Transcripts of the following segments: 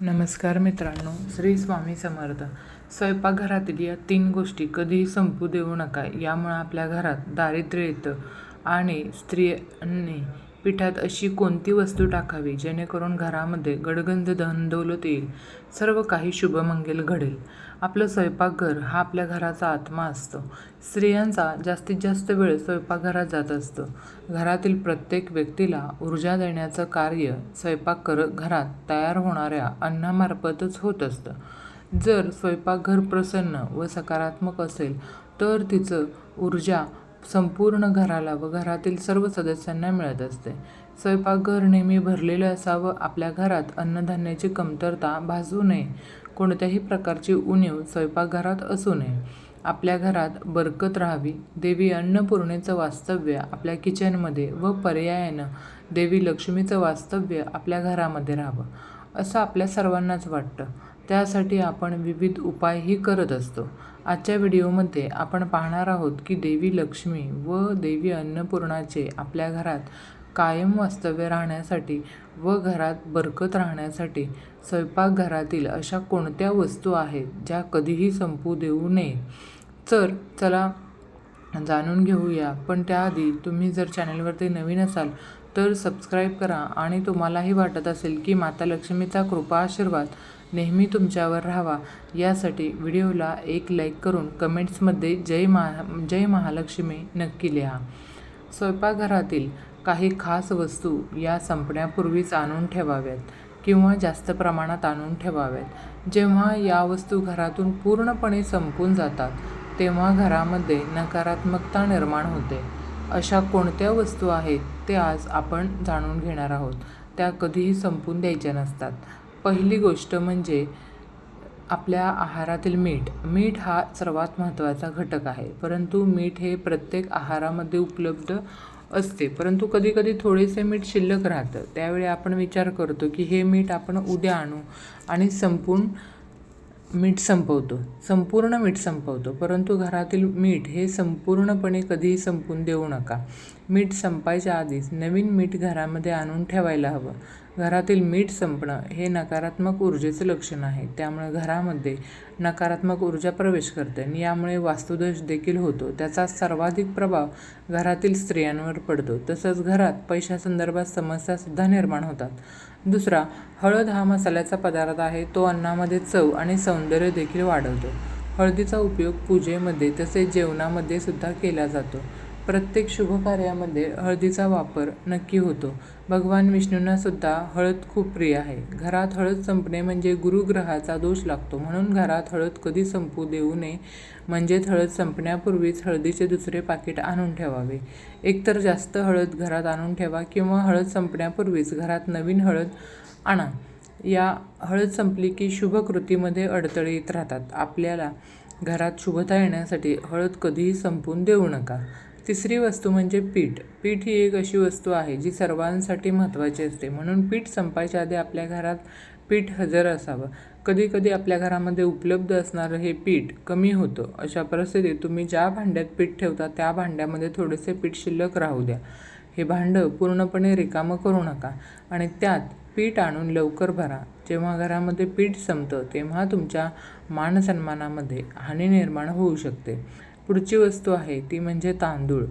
नमस्कार मित्रांनो श्री स्वामी समर्थ. स्वयंपाकघरातील या तीन गोष्टी कधीही संपू देऊ नका यामुळे आपल्या घरात दारिद्र्य येतं आणि स्त्रियांनी पिठात अशी कोणती वस्तू टाकावी जेणेकरून घरामध्ये गडगंज धन दौलत येईल सर्व काही शुभमंगल घडेल. आपलं स्वयंपाकघर हा आपल्या घराचा आत्मा असतो. स्त्रियांचा जास्तीत जास्त वेळ स्वयंपाकघरात जात असतो. घरातील प्रत्येक व्यक्तीला ऊर्जा देण्याचं कार्य स्वयंपाक कर घरात तयार होणाऱ्या अन्नामार्फतच होत असतं. जर स्वयंपाकघर प्रसन्न व सकारात्मक असेल तर तिचं ऊर्जा संपूर्ण घराला व घरातील सर्व सदस्यांना मिळत असते. स्वयंपाकघर नेहमी भरलेलं असावं आपल्या घरात अन्नधान्याची कमतरता भासू नये. कोणत्याही प्रकारची उणीव स्वयंपाकघरात असू नये. आपल्या घरात बरकत राहावी. देवी अन्नपूर्णेचं वास्तव्य आपल्या किचनमध्ये व पर्यायानं देवी लक्ष्मीचं वास्तव्य आपल्या घरामध्ये राहावं असं आपल्या सर्वांनाच वाटतं. त्यासाठी आपण विविध उपायही करत असतो. आजच्या व्हिडिओमध्ये आपण पाहणार आहोत की देवी लक्ष्मी व देवी अन्नपूर्णाचे आपल्या घरात कायम वास्तव्य राहण्यासाठी व घरात बरकत राहण्यासाठी स्वयंपाकघरातील अशा कोणत्या वस्तू आहेत ज्या कधीही संपू देऊ नये? तर चला जाणून घेऊया. पण त्याआधी तुम्ही जर चॅनलवरती नवीन असाल तर सबस्क्राईब करा आणि तुम्हालाही वाटत असेल की माता लक्ष्मीचा कृपा आशीर्वाद नेहमी तुमच्यावर राहावा. यासाठी व्हिडिओला एक लाईक करून कमेंट्समध्ये जय महा जय महालक्ष्मी नक्की लिहा. स्वयंपाकघरातील काही खास वस्तू या संपण्यापूर्वीच आणून ठेवाव्यात किंवा जास्त प्रमाणात आणून ठेवाव्यात. जेव्हा या वस्तू घरातून पूर्णपणे संपून जातात तेव्हा घरामध्ये नकारात्मकता निर्माण होते. अशा कोणत्या वस्तू आहेत ते आज आपण जाणून घेणार आहोत. त्या कधीही संपून द्यायच्या नसतात. पहिली गोष्ट म्हणजे आपल्या आहारातील मीठ. मीठ हा सर्वात महत्त्वाचा घटक आहे परंतु मीठ हे प्रत्येक आहारामध्ये उपलब्ध असते. परंतु कधी कधी थोडेसे मीठ शिल्लक राहतं. त्यावेळी आपण विचार करतो की हे मीठ आपण उद्या आणू आणि संपून मीठ संपवतो. संपूर्ण मीठ संपवतो. परंतु घरातील मीठ हे संपूर्णपणे कधीही संपून देऊ नका. मीठ संपायच्या आधीच नवीन मीठ घरामध्ये आणून ठेवायला हवं. घरातील मीठ संपणं हे नकारात्मक ऊर्जेचं लक्षण आहे. त्यामुळे घरामध्ये नकारात्मक ऊर्जा प्रवेश करते आणि यामुळे वास्तुदोष देखील होतो. त्याचा सर्वाधिक प्रभाव घरातील स्त्रियांवर पडतो. तसंच घरात पैशासंदर्भात समस्यासुद्धा निर्माण होतात. दुसरा हळद हा मसाल्याचा पदार्थ आहे. तो अन्नामध्ये चव आणि सौंदर्य देखील वाढवतो. हळदीचा उपयोग पूजेमध्ये तसेच जेवणामध्ये सुद्धा केला जातो. प्रत्येक शुभकार्यामध्ये हळदीचा वापर नक्की होतो. भगवान विष्णूंना सुद्धा हळद खूप प्रिय आहे. घरात हळद संपणे म्हणजे गुरुग्रहाचा दोष लागतो. म्हणून घरात हळद कधी संपू देऊ नये म्हणजेच हळद संपण्यापूर्वीच हळदीचे दुसरे पाकिट आणून ठेवावे. एकतर जास्त हळद घरात आणून ठेवा किंवा हळद संपण्यापूर्वीच घरात नवीन हळद आणा. या हळद संपली की शुभ कृतीमध्ये अडथळे येत राहतात. आपल्याला घरात शुभता येण्यासाठी हळद कधीही संपून देऊ नका. तिसरी वस्तू म्हणजे पीठ. पीठ ही एक अशी वस्तू आहे जी सर्वांसाठी महत्त्वाची असते. म्हणून पीठ संपायच्या आधी आपल्या घरात पीठ हजर असावं. कधीकधी आपल्या घरामध्ये उपलब्ध असणारं हे पीठ कमी होतं. अशा परिस्थितीत तुम्ही ज्या भांड्यात पीठ ठेवता त्या भांड्यामध्ये थोडेसे पीठ शिल्लक राहू द्या. हे भांडं पूर्णपणे रिकामं करू नका आणि त्यात पीठ आणून लवकर भरा. जेव्हा घरामध्ये पीठ संपतं तेव्हा तुमच्या मानसन्मानामध्ये हानी निर्माण होऊ शकते. पुढची वस्तू आहे ती म्हणजे तांदूळ.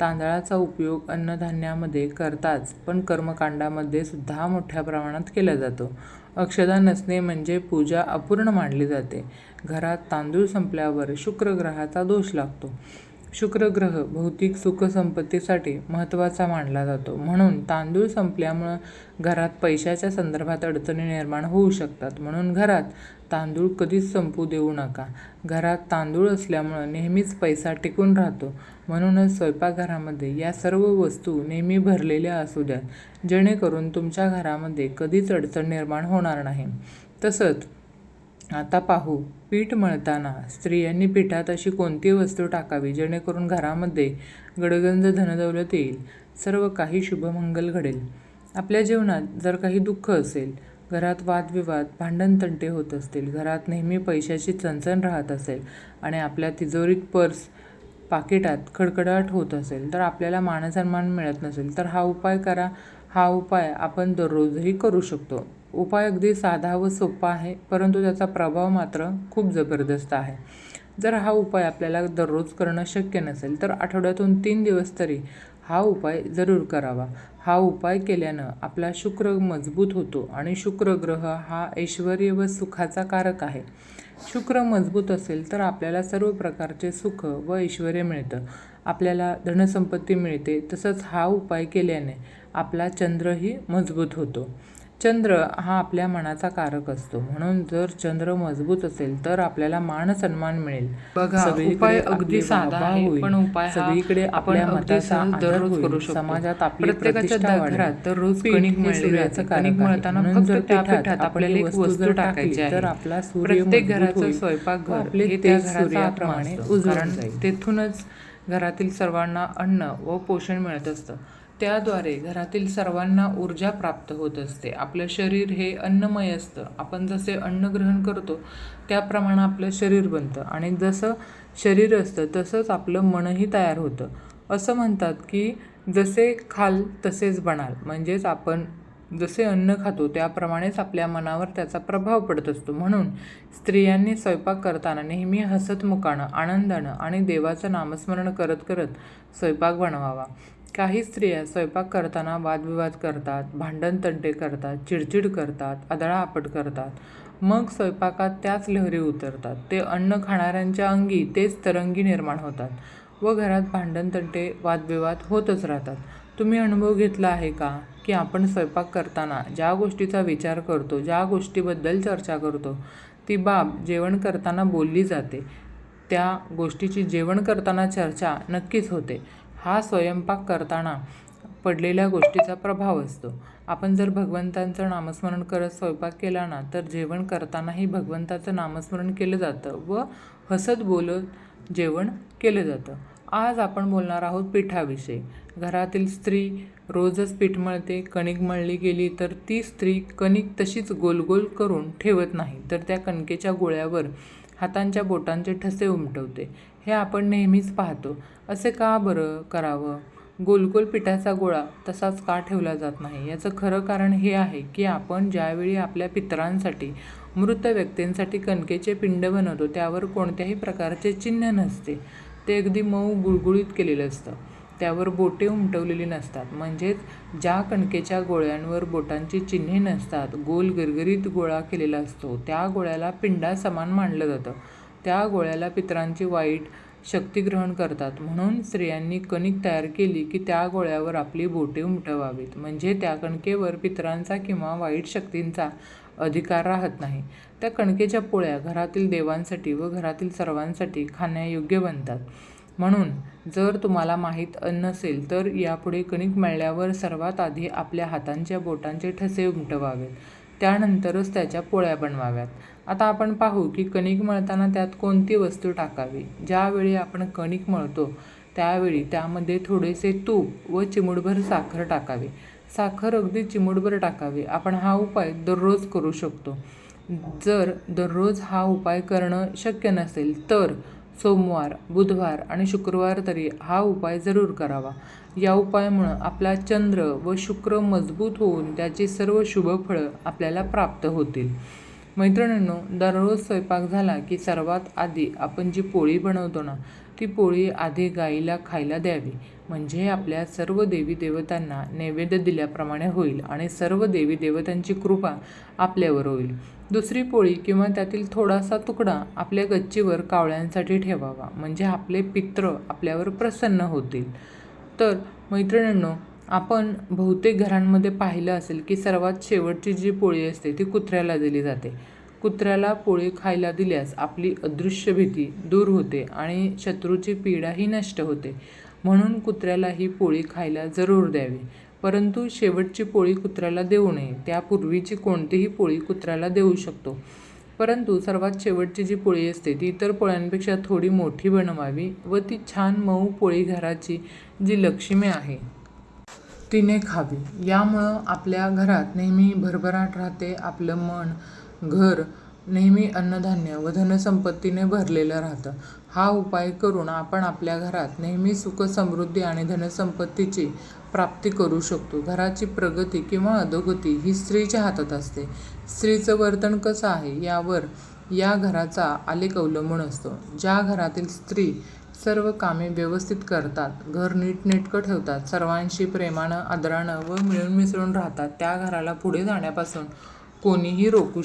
तांदळाचा उपयोग अन्नधान्यामध्ये करताच पण कर्मकांडामध्ये सुद्धा मोठ्या प्रमाणात केला जातो. अक्षदा नसणे म्हणजे पूजा अपूर्ण मानली जाते. घरात तांदूळ संपल्यावर शुक्रग्रहाचा दोष लागतो. शुक्रग्रह भौतिक सुखसंपत्तीसाठी महत्त्वाचा मानला जातो. म्हणून तांदूळ संपल्यामुळं घरात पैशाच्या संदर्भात अडचणी निर्माण होऊ शकतात. म्हणून घरात तांदूळ कधीच संपू देऊ नका. घरात तांदूळ असल्यामुळं नेहमीच पैसा टिकून राहतो. म्हणूनच स्वयंपाकघरामध्ये या सर्व वस्तू नेहमी भरलेल्या असू द्यात. जेणेकरून तुमच्या घरामध्ये कधीच अडचण निर्माण होणार नाही. तसंच आता पाहू. पीठ मळताना स्त्रियांनी पिठात अशी कोणती वस्तू टाकावी? जेणेकरून घरामध्ये गडगंज धनदौलत येईल. सर्व काही शुभमंगल घडेल. आपल्या जीवनात जर काही दुःख असेल घरात वादविवाद भांडणतंटे होत असतील घरात नेहमी पैशाची चणचण राहत असेल आणि आपल्या तिजोरीत पर्स पाकिटात खडखडाट होत असेल तर आपल्याला मानसन्मान मिळत नसेल तर हा उपाय करा. हा उपाय आपण दररोजही करू शकतो. उपाय अगदी साधा व सोपा आहे परंतु त्याचा प्रभाव मात्र खूप जबरदस्त आहे. जर हा उपाय आपल्याला दररोज करणं शक्य नसेल तर आठवड्यातून तीन दिवस तरी हा उपाय जरूर करावा. हा उपाय केल्यानं आपला शुक्र मजबूत होतो आणि शुक्र ग्रह हा ऐश्वर व सुखाचा कारक आहे. शुक्र मजबूत असेल तर आपल्याला सर्व प्रकारचे सुख व ऐश्वर मिळतं. आपल्याला धनसंपत्ती मिळते तसंच हा उपाय केल्याने आपला चंद्रही मजबूत होतो. चंद्र हा आपल्या मनाचा कारक असतो म्हणून जर चंद्र मजबूत असेल तर आपल्याला मान सन्मान मिळेल बघा, उपाय अगदी साधा आहे. पण उपाय सगळीकडे आपल्या मताचा दररोज. करू शकतो. समाजात आपली प्रतिष्ठा. घरात दररोज पीठ कणिक. मळताना म्हणून फक्त त्या पिठात आपल्याला एक वस्तू टाकायची. तर आपला सूर्य प्रत्येक घराचं. स्वयंपाकघर आपले त्या कारण जाईल तेथूनच घरातील सर्वांना अन्न व पोषण मिळत असतं त्याद्वारे घरातील सर्वांना ऊर्जा प्राप्त होत असते. आपलं शरीर हे अन्नमय असतं. आपण जसे अन्न ग्रहण करतो त्याप्रमाणे आपलं शरीर बनतं. आणि जसं शरीर असतं तसंच आपलं मनही तयार होतं. असं म्हणतात की जसे खाल तसेच बनाल. म्हणजेच आपण जसे अन्न खातो त्याप्रमाणेच आपल्या मनावर त्याचा प्रभाव पडत असतो. म्हणून स्त्रियांनी स्वयंपाक करताना नेहमी हसतमुखानं आनंदानं आणि देवाचं नामस्मरण करत करत स्वयंपाक बनवावा. काही स्त्रिया स्वयंपाक करताना वादविवाद करतात भांडण तंटे करतात चिडचिड करतात आदळाआपट करतात. मग स्वयंपाकात त्याच लहरी उतरतात. ते अन्न खाणाऱ्यांच्या अंगी तेच तरंगी निर्माण होतात व घरात भांडण तंटे वादविवाद होतच राहतात. तुम्ही अनुभव घेतला आहे का? की आपण स्वयंपाक करताना ज्या गोष्टीचा विचार करतो ज्या गोष्टीबद्दल चर्चा करतो ती बाब जेवण करताना बोलली जाते. त्या गोष्टीची जेवण करताना चर्चा नक्कीच होते. हा स्वयंपाक करताना पडलेल्या गोष्टीचा प्रभाव असतो. आपण जर भगवंतांचं नामस्मरण करत स्वयंपाक केला ना तर जेवण करतानाही भगवंताचं नामस्मरण केलं जातं व हसत बोलत जेवण केलं जातं. आज आपण बोलणार आहोत पिठाविषयी. घरातील स्त्री रोजच पीठ मळते कणिक मळली गेली तर ती स्त्री कणिक तशीच गोल गोल करून ठेवत नाही तर त्या कणकेच्या गोळ्यावर हातांच्या बोटांचे ठसे उमटवते. हे आपण नेहमीच पाहतो. असे का बरं करावं? गोलगोल पिठाचा गोळा तसाच का ठेवला जात नाही? याचं खरं कारण हे आहे की आपण ज्यावेळी आपल्या पितरांसाठी मृत व्यक्तींसाठी कणकेचे पिंड बनवतो त्यावर कोणत्याही प्रकारचे चिन्ह नसते. ते अगदी मऊ गुळगुळीत केलेलं असतं. त्यावर बोटे उमटवलेली नसतात. म्हणजेच ज्या कणकेच्या गोळ्यांवर बोटांची चिन्हे नसतात गोल गरगरीत गोळा केलेला असतो त्या गोळ्याला पिंडा समान मानलं जातं. त्या गोळ्याला पितरांची वाईट शक्ती ग्रहण करतात. म्हणून स्त्रियांनी कणिक तयार केली की त्या गोळ्यावर आपली बोटे उमटवावीत. म्हणजे त्या कणकेवर पितरांचा किंवा वाईट शक्तींचा अधिकार राहत नाही. त्या कणकेच्या पोळ्या घरातील देवांसाठी व घरातील सर्वांसाठी खाण्यायोग्य बनतात. म्हणून जर तुम्हाला माहीत नसेल तर यापुढे कणिक मळल्यावर सर्वात आधी आपल्या हातांच्या बोटांचे ठसे उमटवावेत. त्यानंतरच त्याच्या पोळ्या बनवाव्यात. आता आपण पाहू की कणिक मळताना त्यात कोणती वस्तू टाकावी? ज्यावेळी आपण कणिक मळतो त्यावेळी त्यामध्ये थोडेसे तूप व चिमूटभर साखर टाकावी. साखर अगदी चिमूटभर टाकावी. आपण हा उपाय दररोज करू शकतो. जर दररोज हा उपाय करणं शक्य नसेल तर सोमवार बुधवार आणि शुक्रवार तरी हा उपाय जरूर करावा. या उपायामुळं आपला चंद्र व शुक्र मजबूत होऊन त्याची सर्व शुभफळं आपल्याला प्राप्त होतील. मैत्रिणींनो दररोज स्वयंपाक झाला की सर्वात आधी आपण जी पोळी बनवतो ना ती पोळी आधी गाईला खायला द्यावी. म्हणजे आपल्या सर्व देवी देवतांना नैवेद्य दिल्याप्रमाणे होईल आणि सर्व देवी देवतांची कृपा आपल्यावर होईल. दुसरी पोळी किंवा त्यातील थोडासा तुकडा आपल्या गच्चीवर कावळ्यांसाठी ठेवावा. म्हणजे आपले पित्र आपल्यावर प्रसन्न होतील. तर मैत्रिणींनो आपण बहुतेक घरांमध्ये पाहिलं असेल की सर्वात शेवटची जी पोळी असते ती कुत्र्याला दिली जाते. कुत्र्याला पोळी खायला दिल्यास आपली अदृश्य भीती दूर होते आणि शत्रूची पीडाही नष्ट होते. म्हणून कुत्र्याला ही पोळी खायला जरूर द्यावी. परंतु शेवटची पोळी कुत्र्याला देऊ नये. त्यापूर्वीची कोणतीही पोळी कुत्र्याला देऊ शकतो. परंतु सर्वात शेवटची जी पोळी असते ती इतर पोळ्यांपेक्षा थोडी मोठी बनवावी व ती छान मऊ पोळी घराची जी लक्ष्मी आहे तिने खावी. यामुळं आपल्या घरात नेहमी भरभराट राहते आपलं मन घर नेहमी अन्नधान्य व धनसंपत्तीने भरलेलं राहतं. हा उपाय करून आपण आपल्या घरात नेहमी सुख समृद्धी आणि धनसंपत्तीची प्राप्ती करू शकतो. घराची प्रगती किंवा अधोगती ही स्त्रीच्या हातात असते. स्त्रीचं वर्तन कसं आहे यावर या घराचा आलेख अवलंबून असतो. ज्या घरातील स्त्री सर्व कामे व्यवस्थित करतात घर नीटनेटकं ठेवतात सर्वांशी प्रेमानं आदरानं व मिळून मिसळून राहतात त्या घराला पुढे जाण्यापासून कोणीही रोखू